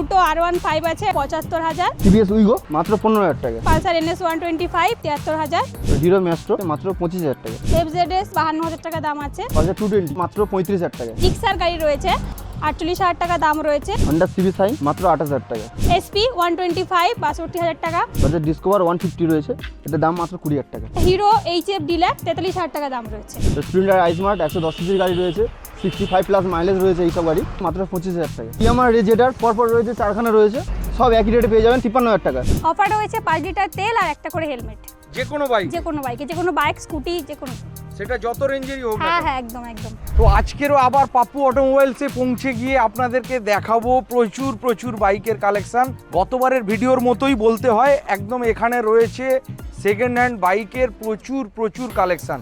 দুটো আর one five আছে পঁচাত্তর হাজার। টিভিএস উইগো মাত্র পনেরো হাজার টাকা। Pulsar NS one twenty five তিয়াত্তর হাজার। হিরো ম্যাস্ট্রো মাত্র পঁচিশ হাজার টাকা। এফ জেড এস বাহান্ন হাজার টাকা দাম আছে। বাজার টু টোয়েন্টি মাত্র পঁয়ত্রিশ হাজার টাকা। জিক্সার গাড়ি রয়েছে আটচল্লিশ হাজার টাকা দাম রয়েছে। হন্ডা সিবি সাই মাত্র আঠাশ হাজার টাকা। এসপি ওয়ান টোয়েন্টি ফাইভ বাষট্টি হাজার টাকা। বাজার ডিসকভার ওয়ান ফিফটি রয়েছে এটার দাম মাত্র কুড়ি হাজার টাকা। হিরো এইচ এফ ডিলাক্স তেতাল্লিশ হাজার টাকা দাম রয়েছে। স্প্লেন্ডার আইসমার্ট একশো দশ সিসির গাড়ি রয়েছে। সিক্সটি ফাইভ প্লাস মাইলেজ রয়েছে এইসব গাড়ি মাত্র পঁচিশ হাজার টাকা। কি ইয়ামার রেজেটার পরপর রয়েছে চারখানা রয়েছে সব একই রেটে পেয়ে যাবেন তিপ্পান্ন হাজার টাকা। অফার রয়েছে পাঁচ লিটার তেল আর একটা করে হেলমেট যে কোনো বাইক যে কোনো বাইকে যে কোনো বাইক স্কুটি যে কোনো। সেটা যত রেঞ্জেরই হোক হ্যাঁ হ্যাঁ একদম একদম। তো আজকেরও আবার পাপ্পু অটোমোবাইলসে পৌঁছে গিয়ে আপনাদেরকে দেখাবো প্রচুর প্রচুর বাইকের কালেকশন গতবারের ভিডিওর মতোই বলতে হয় একদম এখানে রয়েছে সেকেন্ড হ্যান্ড বাইকের প্রচুর প্রচুর কালেকশন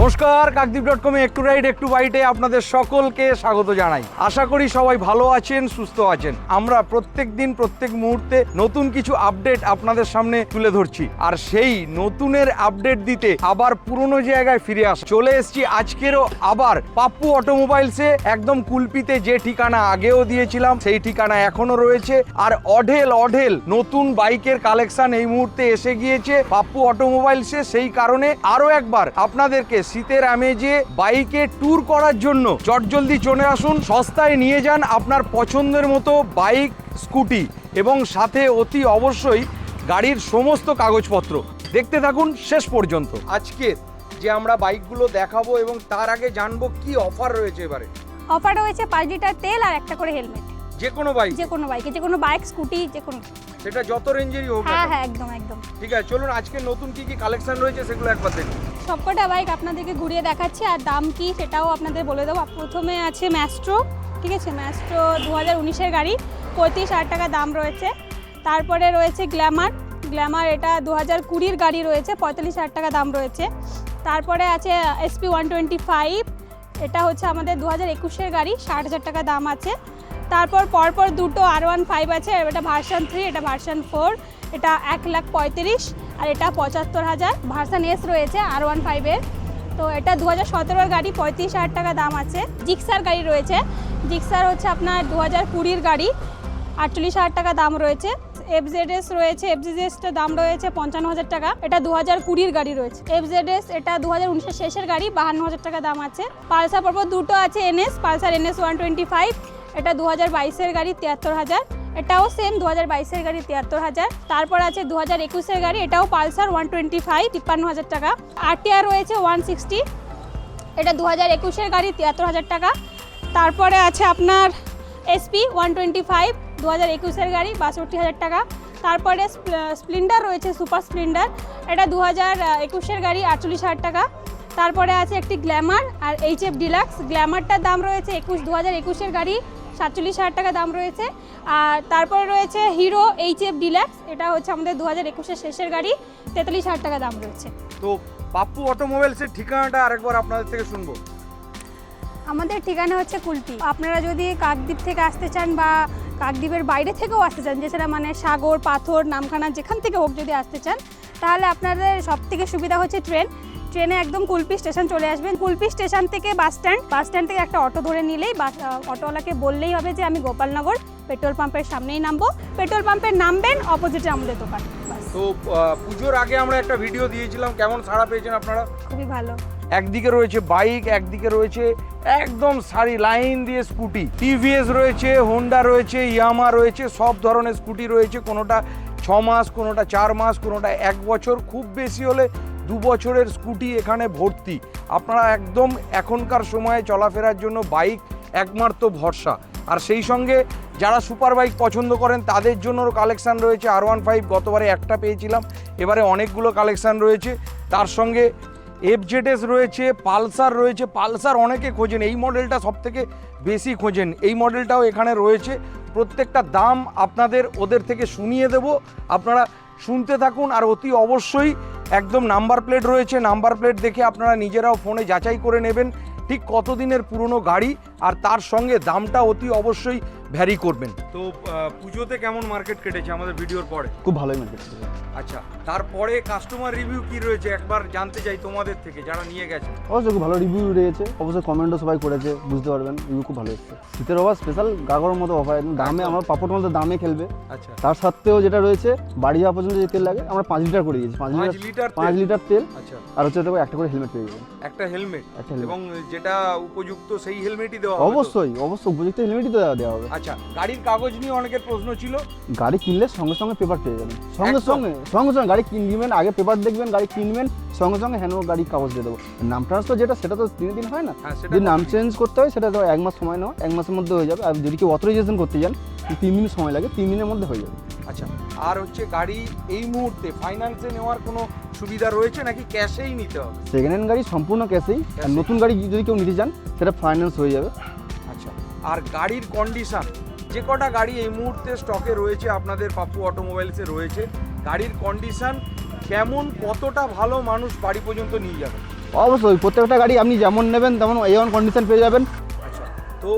নমস্কার কাকদ্বীপ ডট কমে একটু রাইড একটু বাইটে আপনাদের সকলকে স্বাগত জানাই। আশা করি সবাই ভালো আছেন, সুস্থ আছেন। আমরা প্রত্যেক দিন, প্রত্যেক মুহূর্তে নতুন কিছু আপডেট আপনাদের সামনে তুলে ধরছি। আর সেই নতুনের আপডেট দিতে আবার পুরনো জায়গায় ফিরে আস চলে এসেছি আজকেরও আবার পাপ্পু অটোমোবাইলসে। একদম কুলপিতে যে ঠিকানা আগেও দিয়েছিলাম, সেই ঠিকানা এখনও রয়েছে। আর অঢেল অঢেল নতুন বাইকের কালেকশন এই মুহূর্তে এসে গিয়েছে পাপ্পু অটোমোবাইলসে। সেই কারণে আরও একবার আপনাদেরকে শীতের আমেজে বাইকে ট্যুর করার জন্য চটজলদি চলে আসুন সস্তায় নিয়ে যান আপনার পছন্দের মতো বাইক স্কুটি এবং সাথে অতি অবশ্যই গাড়ির সমস্ত কাগজপত্র। দেখতে থাকুন শেষ পর্যন্ত। আজকে যে আমরা বাইকগুলো দেখাবো এবং তার আগে জানব কি অফার রয়েছে এবারে। অফার রয়েছে পাঁচ লিটার তেল আর একটা করে হেলমেট যে কোনো বাইক যে কোনো বাইকে যে কোনো বাইক স্কুটি যে কোনো সেটা যত রেঞ্জেরই হোক হ্যাঁ হ্যাঁ একদম একদম। ঠিক আছে চলুন আজকে নতুন কি কি কালেকশন রয়েছে সেগুলো একবার দেখুন। সবকটা বাইক আপনাদেরকে ঘুরিয়ে দেখাচ্ছি আর দাম কি সেটাও আপনাদের বলে দেবো। প্রথমে আছে ম্যাস্ট্রো ঠিক আছে? ম্যাস্ট্রো দু হাজার উনিশের গাড়ি পঁয়ত্রিশ হাজার টাকা দাম রয়েছে। তারপরে রয়েছে গ্ল্যামার গ্ল্যামার এটা দু হাজার কুড়ির গাড়ি রয়েছে পঁয়তাল্লিশ হাজার টাকা দাম রয়েছে। তারপরে আছে এসপি ওয়ান টোয়েন্টি ফাইভ এটা হচ্ছে আমাদের দু হাজার একুশের গাড়ি ষাট হাজার টাকা দাম আছে। তারপর পরপর দুটো আর ওয়ান ফাইভ আছে এটা ভার্সান থ্রি এটা ভার্সান ফোর এটা এক লাখ পঁয়ত্রিশ, আর এটা পঁচাত্তর হাজার। ভার্সান এস রয়েছে আর ওয়ান ফাইভের তো এটা দু হাজার সতেরোর গাড়ি, পঁয়ত্রিশ হাজার টাকা দাম আছে। জিক্সার গাড়ি রয়েছে। জিক্সার হচ্ছে আপনার দু হাজার কুড়ির গাড়ি, আটচল্লিশ হাজার টাকা দাম রয়েছে। এফজেডএস রয়েছে এফজেডএসটার দাম রয়েছে পঞ্চান্ন হাজার টাকা। এটা দু হাজার কুড়ির গাড়ি রয়েছে। এফজেডএস এটা দু হাজার উনিশের শেষের গাড়ি, বাহান্ন হাজার টাকা দাম আছে। পালসার পরপর দুটো আছে NS Pulsar NS one twenty five এটা দু হাজার বাইশের গাড়ি তিয়াত্তর হাজার। এটাও সেম দু হাজার বাইশের গাড়ি তিয়াত্তর হাজার। তারপর আছে দু হাজার একুশের গাড়ি, এটাও পালসার ওয়ান টোয়েন্টি ফাইভ, তিপ্পান্ন হাজার টাকা। আরটিআর রয়েছে ওয়ান সিক্সটি। এটা দু হাজার একুশের গাড়ি, তিয়াত্তর হাজার টাকা। তারপরে আছে আপনার এসপি ওয়ান টোয়েন্টি ফাইভ দু হাজার একুশের গাড়ি, বাষট্টি হাজার টাকা। তারপরে স্প্লেন্ডার রয়েছে, সুপার স্প্লেন্ডার। এটা দু হাজার একুশের গাড়ি, আটচল্লিশ হাজার টাকা। তারপরে আছে একটি গ্ল্যামার আর এইচ এফ ডিলাক্স। গ্ল্যামারটার দাম রয়েছে একুশ দু হাজার একুশের গাড়ি সাতচল্লিশ হাজার টাকা দাম রয়েছে। আর তারপরে রয়েছে হিরো এইচ এফ ডিলাক্স এটা হচ্ছে আমাদের দু হাজার একুশের শেষের গাড়ি তেতাল্লিশ হাজার টাকা দাম রয়েছে। তো পাপ্পু অটোমোবাইলসের ঠিকানাটা আরেকবার আপনাদের থেকে শুনব। আমাদের ঠিকানা হচ্ছে কুলপি। আপনারা যদি কাকদ্বীপ থেকে আসতে চান বা কাকদ্বীপের বাইরে থেকেও আসতে চান যেখানে মানে সাগর পাথর নামখানা যেখান থেকে হোক যদি আসতে চান তাহলে আপনাদের সব থেকে সুবিধা হচ্ছে ট্রেন। ট্রেনে একদম কুলপি স্টেশন চলে আসবেন। কুলপি স্টেশন থেকে বাস স্ট্যান্ড। বাস স্ট্যান্ড থেকে একটা অটো ধরে নিলেই বাস অটোওয়ালাকে বললেই হবে যে আমি গোপালনগর পেট্রোল পাম্পের সামনেই নামবো। পেট্রোল পাম্পের নামবেন অপোজিটে আমাদের দোকান। তো পুজোর আগে আমরা একটা ভিডিও দিয়েছিলাম। কেমন সাড়া পেয়েছেন আপনারা? খুবই ভালো। একদিকে রয়েছে বাইক একদিকে রয়েছে একদম সারি লাইন দিয়ে স্কুটি। টিভিএস রয়েছে হোন্ডা রয়েছে ইয়ামা রয়েছে সব ধরনের স্কুটি রয়েছে। কোনোটা ছ মাস কোনোটা চার মাস কোনোটা এক বছর, খুব বেশি হলে দু বছরের স্কুটি এখানে ভর্তি। আপনারা একদম এখনকার সময়ে চলাফেরার জন্য বাইক একমাত্র ভরসা। আর সেই সঙ্গে যারা সুপার বাইক পছন্দ করেন, তাদের জন্য কালেকশান রয়েছে আর ওয়ান ফাইভ গতবারে একটা পেয়েছিলাম, এবারে অনেকগুলো কালেকশান রয়েছে। তার সঙ্গে এফজেডএস রয়েছে, পালসার রয়েছে, পালসার অনেকে খোঁজেন, এই মডেলটা সব থেকে বেশি খোঁজেন। এই মডেলটাও এখানে রয়েছে। প্রত্যেকটা দাম আপনাদের ওদের থেকে শুনিয়ে দেব। আপনারা শুনতে থাকুন আর অতি অবশ্যই একদম নাম্বার প্লেট রয়েছে। নাম্বার প্লেট দেখে আপনারা নিজেরাও ফোনে যাচাই করে নেবেন। ঠিক কতদিনের পুরনো গাড়ি? আর তার সঙ্গে দামটা অতি অবশ্যই ভ্যারি করবেন। তো পুজোতে কেমন মার্কেট কেটেছে আমাদের ভিডিওর পরে? খুব ভালোই মার্কেট আচ্ছা তারপরে কাস্টমার রিভিউ কি রয়েছে? একবার জানতে চাই তোমাদের থেকে যারা নিয়ে গেছে। অবশ্যই খুব ভালো রিভিউ রয়েছে। অবশ্যই কমেন্টও সবাই করেছে বুঝতে পারবেন রিভিউ খুব ভালো এসছে। শীতের অফার স্পেশাল গাগর মতো অফার দামে আমার পাপড় মতো দামে খেলবে। আচ্ছা। তার সত্ত্বেও যেটা রয়েছে বাড়ি যাওয়া পর্যন্ত যে তেল লাগে আমরা পাঁচ লিটার করে দিয়েছি। পাঁচ লিটার পাঁচ লিটার তেল। আচ্ছা। আর হচ্ছে একটা করে হেলমেট পেয়ে যাবেন একটা হেলমেট। এবং যেটা উপযুক্ত সেই হেলমেটই দেওয়া হবে অবশ্যই অবশ্যই উপযুক্ত হেলমেটই তো দেওয়া হবে। আচ্ছা গাড়ির কাগজ নিয়ে অনেকের প্রশ্ন ছিল। গাড়ি কিনলে সঙ্গে সঙ্গে পেপার পেয়ে যাবেন। সঙ্গে সঙ্গে সঙ্গে সঙ্গে গাড়ি কিনবেন আগে পেপার দেখবেন গাড়ি কিনবেন সঙ্গে সঙ্গে হ্যাঁ গাড়ি কাগজ দিয়ে দেবো। নাম ট্রান্সফার যেটা সেটা তো তিন দিন হয় না? হ্যাঁ যদি নাম চেঞ্জ করতে হয় সেটা তো এক মাস সময় নেওয়া এক মাসের মধ্যে হয়ে যাবে। আর যদি কেউ অথরাইজেশন করতে যান তিন দিন সময় লাগে তিন দিনের মধ্যে হয়ে যাবে। আচ্ছা আর হচ্ছে গাড়ি এই মুহূর্তে ফাইন্যান্সে নেওয়ার কোনো সুবিধা রয়েছে নাকি ক্যাশেই নিতে হবে? সেকেন্ড হ্যান্ড গাড়ি সম্পূর্ণ ক্যাশেই আর নতুন গাড়ি যদি কেউ নিতে চান সেটা ফাইন্যান্স হয়ে যাবে। আর গাড়ির কন্ডিশান যে কটা গাড়ি এই মুহূর্তে স্টকে রয়েছে আপনাদের পাপ্পু অটোমোবাইলসে রয়েছে গাড়ির কন্ডিশান কেমন কতটা ভালো মানুষ বাড়ি পর্যন্ত নিয়ে যাবে? অবশ্যই প্রত্যেকটা গাড়ি আপনি যেমন নেবেন তেমন এ ওয়ান কন্ডিশন পেয়ে যাবেন। আচ্ছা তো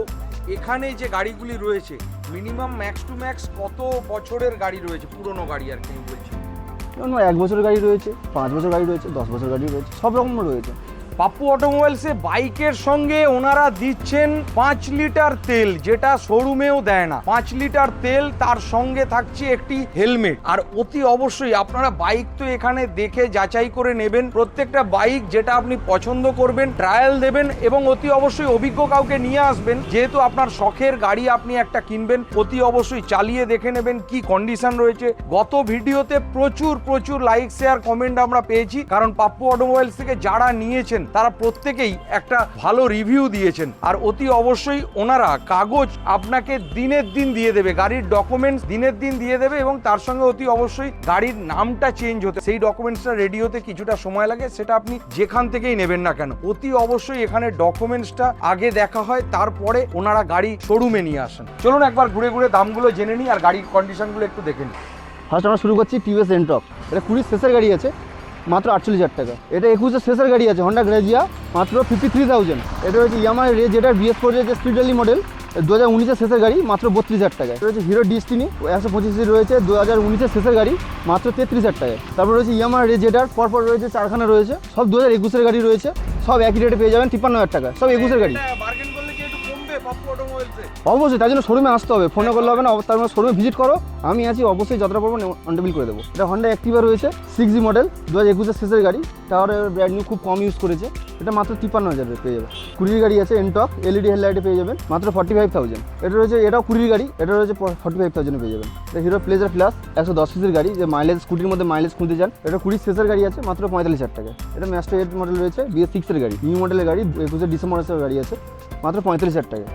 এখানে যে গাড়িগুলি রয়েছে মিনিমাম ম্যাক্স টু ম্যাক্স কত বছরের গাড়ি রয়েছে? পুরনো গাড়ি আর কি বলছি। এক বছরের গাড়ি রয়েছে পাঁচ বছর গাড়ি রয়েছে দশ বছর গাড়ি রয়েছে সব রকম রয়েছে। পাপ্পু অটোমোবাইলসে বাইকের সঙ্গে ওনারা দিচ্ছেন পাঁচ লিটার তেল, যেটা শোরুমেও দেয় না। পাঁচ লিটার তেল তার সঙ্গে থাকছে একটি হেলমেট। আর অতি অবশ্যই আপনারা বাইক তো এখানে দেখে যাচাই করে নেবেন। প্রত্যেকটা বাইক যেটা আপনি পছন্দ করবেন ট্রায়াল দেবেন এবং অতি অবশ্যই অভিজ্ঞ কাউকে নিয়ে আসবেন। যেহেতু আপনার শখের গাড়ি আপনি একটা কিনবেন, অতি অবশ্যই চালিয়ে দেখে নেবেন কি কন্ডিশন রয়েছে। গত ভিডিওতে প্রচুর প্রচুর লাইক শেয়ার কমেন্ট আমরা পেয়েছি। কারণ পাপ্পু অটোমোবাইলস থেকে যারা নিয়েছেন তারা প্রত্যেকেই একটা ভালো রিভিউ দিয়েছেন। আর অতি অবশ্যই ওনারা কাগজ আপনাকে দিনের দিন দিয়ে দেবে, গাড়ির ডকুমেন্টস দিনের দিন দিয়ে দেবে এবং তার সঙ্গে অতি অবশ্যই গাড়ির নামটা চেঞ্জ হতে সেই ডকুমেন্টসটা রেডি হতে কিছুটা সময় লাগে, সেটা আপনি যেখান থেকেই নেবেন না কেন। অতি অবশ্যই এখানে ডকুমেন্টসটা আগে দেখা হয়, তারপরে ওনারা গাড়ি শোরুমে নিয়ে আসেন। চলুন একবার ঘুরে ঘুরে দামগুলো জেনে নিই আর গাড়ির কন্ডিশনগুলো একটু দেখে নিই। ফার্স্ট আমরা শুরু করছি টিভিএস এন্টক এটা কুড়ির শেষের গাড়ি আছে। মাত্র আটচল্লিশ হাজার টাকা। এটা একুশের শেষের গাড়ি আছে হন্ডা গ্রেজিয়া মাত্র ফিফটি থ্রি থাউজেন্ড এটা হচ্ছে ইয়ামাই রে যেটা বিএস ফোর যে স্পিডালি মডেল দু হাজার উনিশের শেষের গাড়ি, মাত্র বত্রিশ হাজার টাকা এটা হচ্ছে হিরো ডিস্টিনি একশো পঁচিশ রয়েছে দু হাজার উনিশের শেষের গাড়ি, মাত্র তেত্রিশ হাজার টাকায়। তারপর রয়েছে ইয়ামাই রে যেটার পরপর রয়েছে চারখানা রয়েছে, সব দু হাজার একুশের গাড়ি রয়েছে, সব একই রেটে পেয়ে যাবেন তিপ্পান্ন হাজার টাকা সব একুশের গাড়ি। বার্গেন করলে কি একটু কমবে? অটোমোবাইলসে অবশ্যই, তার জন্য শোরুমে আসতে হবে। ফোনে করলে হবে না তার শোরুমে ভিজিট করো। আমি আছি অবশ্যই যতটা পারব অন টেবিল করে দেবো। এটা হন্ডা অ্যাক্টিভা রয়েছে সিক্স জি মডেল দু হাজার একুশের শেষের গাড়ি। টাওয়ার ব্র্যান্ড নিউ খুব কম ইউজ করেছে। এটা মাত্র তিপ্পান্ন হাজার পেয়ে যাবে। কুড়ির গাড়ি আছে এনটক এলইডি হেডলাইটে পেয়ে যাবেন। মাত্র ফর্টি ফাইভ থাউজেন্ড এটা রয়েছে, এটাও কুড়ির গাড়ি, এটা রয়েছে ফর্টি ফাইভ থাউজেন্ডে পেয়ে যাবেন। এটা হিরো প্লেজার প্লাস একশো দশ সিসির গাড়ি, যে মাইলেজ স্কুটির মধ্যে মাইলেজ খুঁজতে চান। এটা কুড়ির শেষের গাড়ি আছে, মাত্র পঁয়তাল্লিশ হাজার টাকা এটা ম্যাস্টার এইট মডেল রয়েছে বিএস সিক্সের গাড়ি। নিউ মডেলের গাড়ি, একুশে ডিসেম্বরের গাড়ি আছে, মাত্র পঁয়তাল্লিশ হাজার টাকা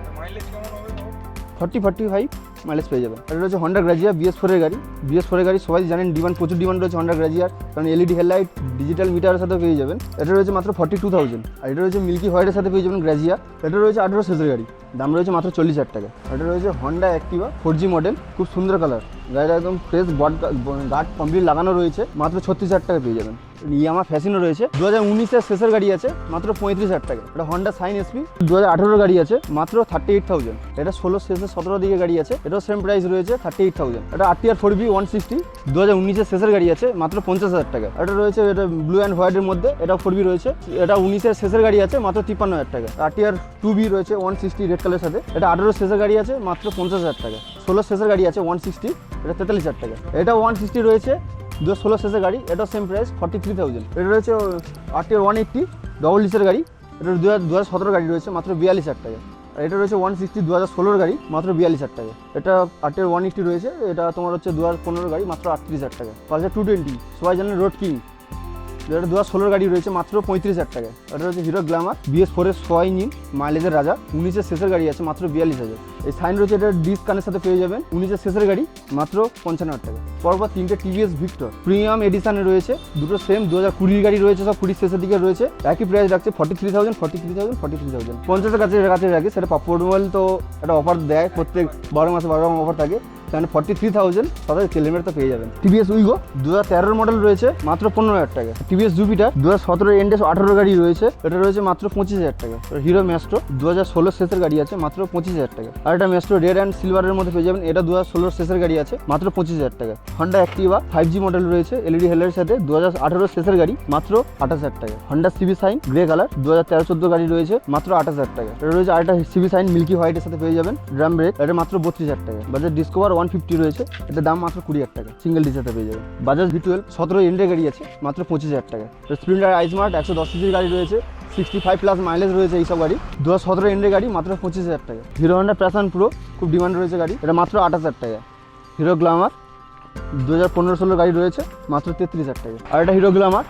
বলো? ফর্টি ফাইভ মাইলেজ পেয়ে যাবেন। এটা রয়েছে হন্ডা গ্রাজিয়া বিএস ফোরের গাড়ি। বিএস ফোরের গাড়ি সবাই জানেন ডিমান্ড প্রচুর ডিমান্ড রয়েছে হন্ডা গ্রাজিয়ার কারণ এলইডি হেডলাইট ডিজিটাল মিটারের সাথে পেয়ে যাবেন। এটা রয়েছে মাত্র ফর্টি টু থাউজেন্ড আর এটা রয়েছে মিল্কি হোয়াইটের সাথে পেয়ে যাবেন গ্রাজিয়া এটা রয়েছে আঠেরো সেজের গাড়ি। দাম রয়েছে মাত্র চল্লিশ হাজার টাকা। এটা রয়েছে Honda Activa four G model খুব সুন্দর কালার গাড়িটা একদম ফ্রেশ বড গার্ড কমপ্লিট লাগানো রয়েছে। মাত্র ছত্রিশ হাজার টাকা পেয়ে যাবেন। ইয়ামা ফ্যাসিনো রয়েছে। দু হাজার উনিশের শেষের গাড়ি আছে, মাত্র পঁয়ত্রিশ হাজার টাকা এটা হন্ডা সাইন এসপি দু হাজার আঠেরোর গাড়ি আছে, মাত্র থার্টি এইট থাউজেন্ড এটা ষোলো শেষের সতেরো দিকে গাড়ি আছে, এটাও সেম প্রাইস রয়েছে থার্টি এইট থাউজেন্ড এটা আর ফোর বি ওয়ান সিক্সটি দু হাজার উনিশের শেষের গাড়ি আছে, মাত্র পঞ্চাশ হাজার টাকা। এটা রয়েছে, এটা ব্লু অ্যান্ড হোয়াইটের মধ্যে এটা ফোর বি রয়েছে। এটা উনিশের শেষের গাড়ি আছে, মাত্র তিপ্পান্ন হাজার টাকা। আর টু বি রয়েছে ওয়ান সিক্সটি রেড কালারের সাথে। এটা আঠেরো শেষের গাড়ি আছে, মাত্র পঞ্চাশ হাজার টাকা। ষোলো শেষের গাড়ি আছে ওয়ান সিক্সটি এটা তেতাল্লিশ হাজার টাকা। এটা ওয়ান সিক্সটি রয়েছে দু ষোলো শেষের গাড়ি এটা same price forty three thousand এটা রয়েছে আরটি ওয়ান এইট্টি ডবল ডিসের গাড়ি। এটা দু হাজার দু হাজার সতেরো গাড়ি রয়েছে, মাত্র বিয়াল্লিশ হাজার টাকা। আর এটা রয়েছে ওয়ান সিক্সটি দু হাজার ষোলোর গাড়ি, মাত্র বিয়াল্লিশ হাজার টাকা। এটা আটের ওয়ান এইটটি রয়েছে, এটা তোমার হচ্ছে দু হাজার পনেরো গাড়ি, মাত্র আটত্রিশ হাজার টাকা। পাশে টু টোয়েন্টি সবাই জানেন রোড কিং যেটা দু হাজার গাড়ি রয়েছে মাত্র পঁয়ত্রিশ হাজার টাকা এটা হচ্ছে হিরো গ্ল্যামার বিএস ফোরের ছয় ইঞ্জিন মাইলেজের রাজা, উনিশের শেষের গাড়ি আছে মাত্র বিয়াল্লিশ হাজার। এই সাইন রয়েছে, এটা ডিস কানের সাথে পেয়ে যাবেন। উনিশের শেষের গাড়ি মাত্র পঞ্চান্ন হাজার টাকা। পরপর তিনটে টিভিএস ভিক্টর প্রিমিয়াম এডিশনে রয়েছে। দুটো সেম দু হাজার কুড়ির গাড়ি রয়েছে, সব কুড়ির শেষের দিকে রয়েছে। একই প্রাইস রাখছে forty three thousand forty three thousand forty three thousand পঞ্চাশের কাছে কাছে রাখে, সেটা পাপ্পু মোবাইল তো একটা অফার দেয় প্রত্যেক বারো মাসে বারো অফার থাকে। সেখানে ফর্টি থ্রি থাউজেন্ড তাদের কিলোমিটার পেয়ে যাবেন। টিভিএস উইগো দু হাজার তেরোর মডেল রয়েছে মাত্র পনেরো হাজার টাকা। টিভিএস জুপিটার দু হাজার সতেরো এন্ডেস আঠারো গাড়ি রয়েছে এটা রয়েছে মাত্র পঁচিশ হাজার টাকা। হিরো ম্যাস্ট্রো দু হাজার ষোলো শেষের গাড়ি আছে মাত্র পঁচিশ হাজার টাকা। আর একটা ম্যাস্ট্রো রেড অ্যান্ড সিলভারের মধ্যে পেয়ে যাবেন এটা দু হাজার ষোলোর শেষের গাড়ি আছে মাত্র পঁচিশ হাজার টাকা। Honda Activa five G model রয়েছে এলইডি হেলের সাথে দু হাজার আঠারোর শেষের গাড়ি মাত্র আঠাশ হাজার টাকা। Honda CB Shine grey colour দু হাজার তেরো চোদ্দ গাড়ি রয়েছে মাত্র আঠাশ হাজার টাকা। এটা রয়েছে আরেকটা সিবি সাইন মিল্কি হোয়াইটের সাথে পেয়ে যাবেন ড্রাম ব্রেক এটা মাত্র বত্রিশ হাজার টাকা। বাজার ডিসকভার ওয়ান ফিফটি রয়েছে। এটার দাম মাত্র কুড়ি হাজার টাকা। সিঙ্গেল ডিসেতে পেয়ে যাবেন বাজাজ ভি টুয়েলভ সতেরো এন্ডের গাড়ি আছে, মাত্র পঁচিশ হাজার টাকা। স্প্লেন্ডার আইসমার্ট একশো দশ সিজির গাড়ি রয়েছে সিক্সটি ফাইভ প্লাস মাইলেজ রয়েছে এইসব গাড়ি। দু হাজার সতেরো এন্ডের গাড়ি, মাত্র পঁচিশ হাজার টাকা। হিরো হন্ডা প্যাশন প্রো খুব ডিমান্ড রয়েছে গাড়ি, এটা মাত্র আঠাশ হাজার টাকা। হিরো গ্লামার দু হাজার পনেরো ষোলো গাড়ি রয়েছে, মাত্র তেত্রিশ হাজার টাকা। আর একটা হিরো গ্লামার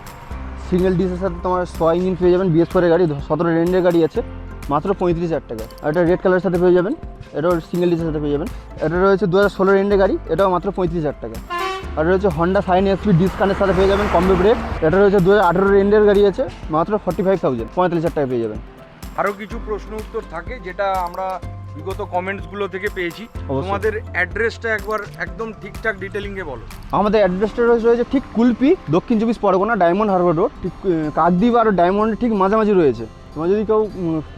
সিঙ্গেল ডিসের সাথে তোমার ছ ইঞ্জিন পেয়ে যাবেন বিএস ফোরের গাড়ি, সতেরো রেঞ্জের গাড়ি আছে। মাত্র পঁয়ত্রিশ হাজার টাকা। আর এটা রেড কালারের সাথে পেয়ে যাবেন। এটাও সিঙ্গেল ডিসের সাথে পেয়ে যাবেন। এটা রয়েছে দু হাজার ষোলো রেঞ্জের গাড়ি। এটাও মাত্র পঁয়ত্রিশ হাজার টাকা। আর রয়েছে হন্ডা সাইন এসপি ডিসকানের সাথে পেয়ে যাবেন কম্বো ব্রেক এটা রয়েছে দু হাজার আঠেরো রেঞ্জের গাড়ি আছে। মাত্র ফর্টি ফাইভ থাউজেন্ড পঁয়তাল্লিশ হাজার টাকা পেয়ে যাবেন। আরও কিছু প্রশ্ন উত্তর থাকে যেটা আমরা বিগত কমেন্টসগুলো থেকে পেয়েছি। তোমাদের অ্যাড্রেসটা একবার একদম ঠিকঠাক ডিটেলিংয়ে বলো। আমাদের অ্যাড্রেসটা রয়েছে রয়েছে ঠিক কুলপি দক্ষিণ চব্বিশ পরগনা ডায়মন্ড হারবার রোড ঠিক কাকদ্বীপ আর ডায়মন্ড ঠিক মাঝামাঝি রয়েছে। তোমার যদি কেউ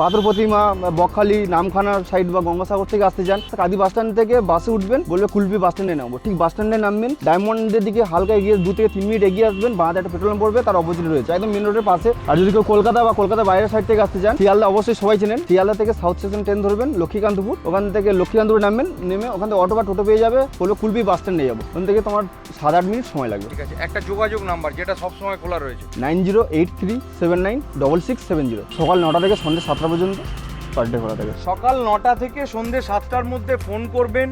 পাথর প্রতিমা বকখালি, নামখানা সাইড বা গঙ্গাসাগর থেকে আসতে চান কাকদ্বীপ বাস স্ট্যান্ড থেকে বাসে উঠবেন, বলবে কুলপি বাস স্ট্যান্ডে নামবো। ঠিক বাস স্ট্যান্ডে নামবেন ডায়মন্ডের দিকে হালকা এগিয়ে দু থেকে তিন মিনিট এগিয়ে আসবেন বাঁধ একটা পেট্রোল পড়বে, তার অপোজিট রয়েছে, একদম মেন রোডের পাশে। আর যদি কেউ কলকাতা বা কলকাতা বাইরের সাইড থেকে আসতে চান, শিয়ালদা অবশ্যই সবাই চেনেন, শিয়ালদা থেকে সাউথ স্টেশন ট্রেন ধরবেন, লক্ষ্মীকান্তপুর। ওখান থেকে লক্ষ্মীকান্তপুরে নামবেন, নেমে ওখান থেকে অটো বা টোটো পেয়ে যাবে, বলবে কুলপি বাস স্ট্যান্ডে যাব। ওখান থেকে তোমার সাত আট মিনিট সময় লাগবে। ঠিক আছে একটা যোগাযোগ নাম্বার যেটা সবসময় খোলা রয়েছে। Nine zero eight three seven nine double six seven zero. সকাল নটা থেকে সন্ধ্যে সাতটা পর্যন্ত পার ডে খোলা থাকে। সকাল নটা থেকে সন্ধ্যে সাতটার মধ্যে ফোন করবেন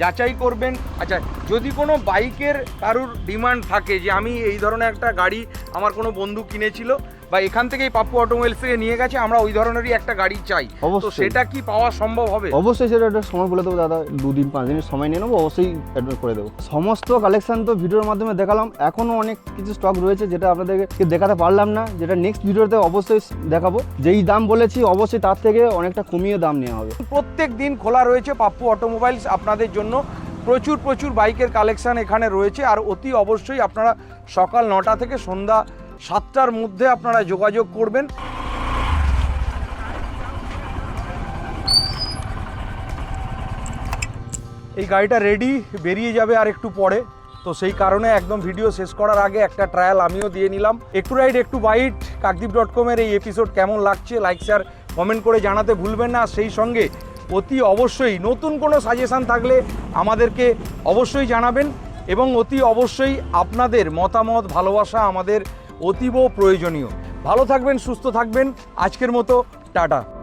যাচাই করবেন। আচ্ছা যদি কোনো বাইকের কারুর ডিমান্ড থাকে যে আমি এই ধরনের একটা গাড়ি আমার কোনো বন্ধু কিনেছিল বা এখান থেকেই পাপ্পু অটোমোবাইলস থেকে নিয়ে গেছে আমরা ওই ধরনেরই একটা গাড়ি চাই। তো অবশ্যই। সেটা কি পাওয়া সম্ভব হবে? অবশ্যই সেটা একটা সময় বলে দেবো দাদা দুদিন পাঁচ দিনের সময় নিয়ে নেব অবশ্যই অ্যাডভান্স করে দেবো। সমস্ত কালেকশন তো ভিডিওর মাধ্যমে দেখালাম এখনও অনেক কিছু স্টক রয়েছে যেটা আপনাদেরকে দেখাতে পারলাম না যেটা নেক্সট ভিডিওতে অবশ্যই দেখাবো। যেই দাম বলেছি অবশ্যই তার থেকে অনেকটা কমিয়ে দাম নেওয়া হবে। প্রত্যেক দিন খোলা রয়েছে পাপ্পু অটোমোবাইলস আপনাদের জন্য। প্রচুর প্রচুর বাইকের কালেকশন এখানে রয়েছে আর অতি অবশ্যই আপনারা সকাল নটা থেকে সন্ধ্যা সাতটার মধ্যে আপনারা যোগাযোগ করবেন। এই গাড়িটা রেডি বেরিয়ে যাবে আর একটু পরে। তো সেই কারণে একদম ভিডিও শেষ করার আগে একটা ট্রায়াল আমিও দিয়ে নিলাম। একটু রাইড একটু বাইট কাকদীপ ডট কমের এই এপিসোড কেমন লাগছে লাইক শেয়ার কমেন্ট করে জানাতে ভুলবেন না। সেই সঙ্গে অতি অবশ্যই নতুন কোনো সাজেশান থাকলে আমাদেরকে অবশ্যই জানাবেন এবং অতি অবশ্যই আপনাদের মতামত, ভালোবাসা আমাদের অতীব প্রয়োজনীয়। ভালো থাকবেন সুস্থ থাকবেন। আজকের মতো টাটা।